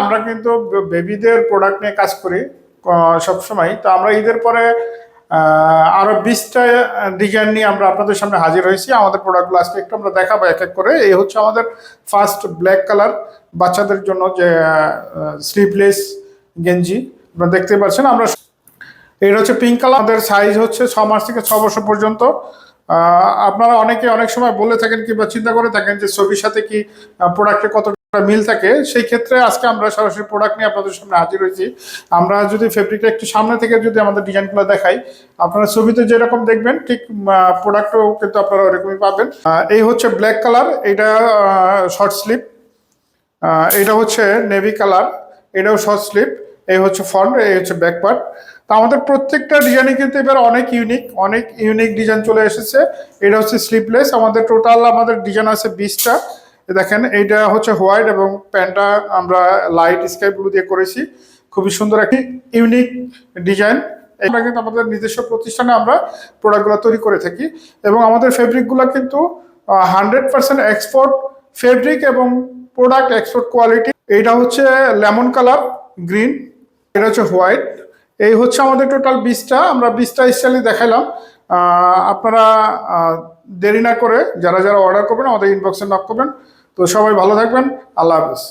আমরা কিন্তু বেবিদের প্রোডাক্ট নিয়ে কাজ করি সবসময়। তো আমরা ঈদের পরে আহ, আরও বিশটা ডিজাইন নিয়ে আমরা আপনাদের সামনে হাজির হয়েছি। আমাদের প্রোডাক্টগুলো আজকে একটু আমরা দেখাবো এক এক করে। এই হচ্ছে আমাদের ফার্স্ট ব্ল্যাক কালার বাচ্চাদের জন্য যে স্লিভলেস গেঞ্জি। আপনারা দেখতে পাচ্ছেন আমরা এটা হচ্ছে পিঙ্ক কালার আমাদের সাইজ হচ্ছে ছ মাস থেকে ছ বছর পর্যন্ত। আপনারা অনেকে অনেক সময় বলে থাকেন কিংবা চিন্তা করে থাকেন যে ছবির সাথে কি প্রোডাক্টে কতটা মিল থাকে, সেই ক্ষেত্রে আজকে আমরা সরাসরি প্রোডাক্ট নিয়ে আপনাদের সামনে হাজির হয়েছি। আমরা যদি ফেব্রিকটা একটু সামনে থেকে যদি আমাদের ডিজাইনগুলো দেখাই, আপনারা ছবিতে যেরকম দেখবেন, ঠিক প্রোডাক্টও কিন্তু আপনারা ওরকমই পাবেন। এই হচ্ছে ব্ল্যাক কালার এটা শর্ট স্লিপ এটা হচ্ছে নেভি কালার এটাও শর্ট স্লিপ এই হচ্ছে ফ্রন্ট এই হচ্ছে ব্যাক পার্ট তো আমাদের প্রত্যেকটা ডিজাইনে কিন্তু এবার অনেক ইউনিক অনেক ইউনিক ডিজাইন চলে এসেছে। এটা হচ্ছে স্লিপলেস আমাদের টোটাল আমাদের ডিজাইন আছে বিশটা। দেখেন এইটা হচ্ছে হোয়াইট এবং প্যান্টটা আমরা লাইট স্কাই ব্লু দিয়ে করেছি। খুবই সুন্দর একটি ইউনিক ডিজাইন। এটা কিন্তু আমাদের নিজস্ব প্রতিষ্ঠানে আমরা প্রোডাক্টগুলো তৈরি করে থাকি এবং আমাদের ফেব্রিকগুলো কিন্তু হান্ড্রেড পার্সেন্ট এক্সপোর্ট ফেব্রিক এবং প্রোডাক্ট এক্সপোর্ট কোয়ালিটি। এইটা হচ্ছে লেমন কালার গ্রিন এটা হচ্ছে হোয়াইট। এই হচ্ছে আমাদের টোটাল বিশটা আমরা বিশটা স্টাইলে দেখাইলাম। আহ, আপনারা দেরি না করে যারা যারা অর্ডার করবেন, আমাদের ইনবক্সে নক করবেন। তো সবাই ভালো থাকবেন। আল্লাহ হাফেজ।